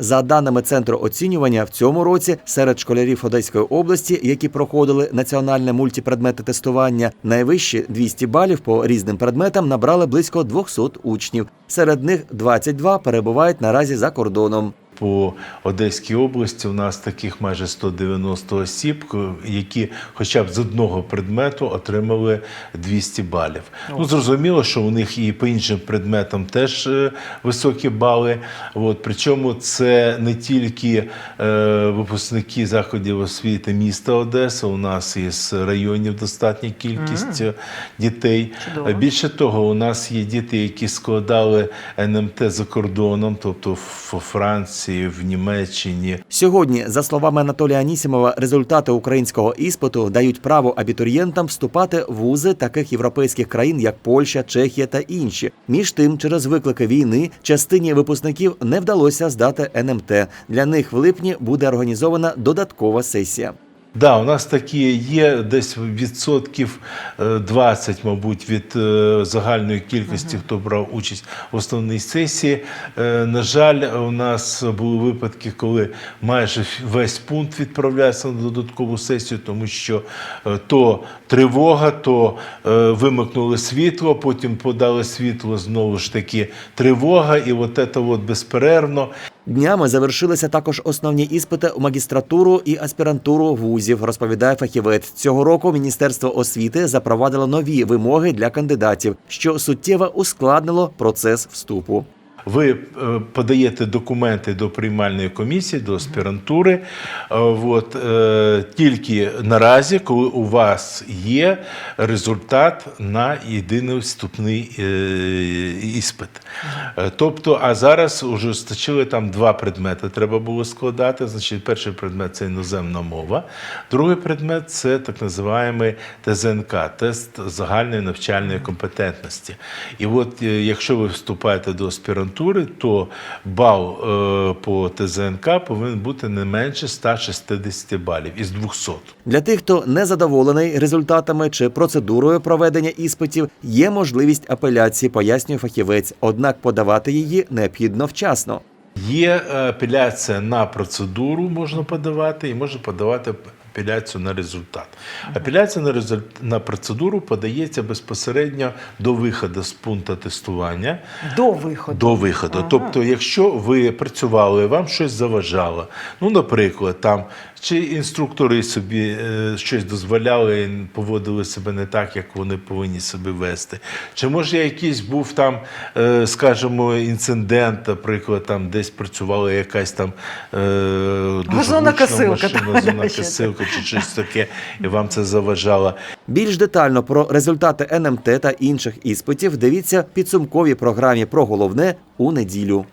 За даними центру оцінювання, в цьому році серед школярів Одеської області, які проходили національне мультипредметне тестування, найвищі 200 балів по різним предметам набрали близько 200 учнів. Серед них 22 перебувають наразі за кордоном. По Одеській області у нас таких майже 190 осіб, які хоча б з одного предмету отримали 200 балів. Ну зрозуміло, що у них і по іншим предметам теж е, високі бали. От, причому це не тільки е, випускники заходів освіти міста Одеса. У нас із районів достатня кількість е, дітей. Чудово. Більше того, у нас є діти, які складали НМТ за кордоном, тобто в Франції, в Німеччині. Сьогодні, за словами Анатолія Анісімова, результати українського іспиту дають право абітурієнтам вступати в вузи таких європейських країн, як Польща, Чехія та інші. Між тим, через виклики війни частині випускників не вдалося здати НМТ. Для них в липні буде організована додаткова сесія. Да, у нас такі є десь відсотків е, 20, мабуть, від е, загальної кількості, хто брав участь в основній сесії. Е, На жаль, у нас були випадки, коли майже весь пункт відправлявся на додаткову сесію, тому що е, то тривога, то е, вимикнули світло, потім подали світло, знову ж таки тривога, і от це от безперервно. Днями завершилися також основні іспити у магістратуру і аспірантуру вузів, розповідає фахівець. Цього року Міністерство освіти запровадило нові вимоги для кандидатів, що суттєво ускладнило процес вступу. Ви е, подаєте документи до приймальної комісії, до аспірантури. Е, От, е, тільки наразі, коли у вас є результат на єдиний вступний іспит. Тобто, а зараз вже стачили там два предмети, треба було складати. Значить, перший предмет це іноземна мова, другий предмет це так називаємий ТЗНК, тест загальної навчальної компетентності. І от якщо ви вступаєте до аспірантури, то бал е, по ТЗНК повинен бути не менше 160 балів із 200. Для тих, хто не задоволений результатами чи процедурою проведення іспитів, є можливість апеляції, пояснює фахівець. Однак подавати її необхідно вчасно. Є апеляція на процедуру, можна подавати, і можна подавати апеляцію на результат. Апеляція на результ... на процедуру подається безпосередньо до виходу з пункту тестування. До виходу. До виходу. Тобто, якщо ви працювали, вам щось заважало. Ну, наприклад, там чи інструктори собі е, щось дозволяли, і поводили себе не так, як вони повинні себе вести. Чи може якийсь був там, е, скажімо, інцидент, наприклад, там десь працювала якась там е, дуже гучна машина, газонокосилка чи щось таке, і вам це заважало. Більш детально про результати НМТ та інших іспитів дивіться підсумковій програмі про головне у неділю.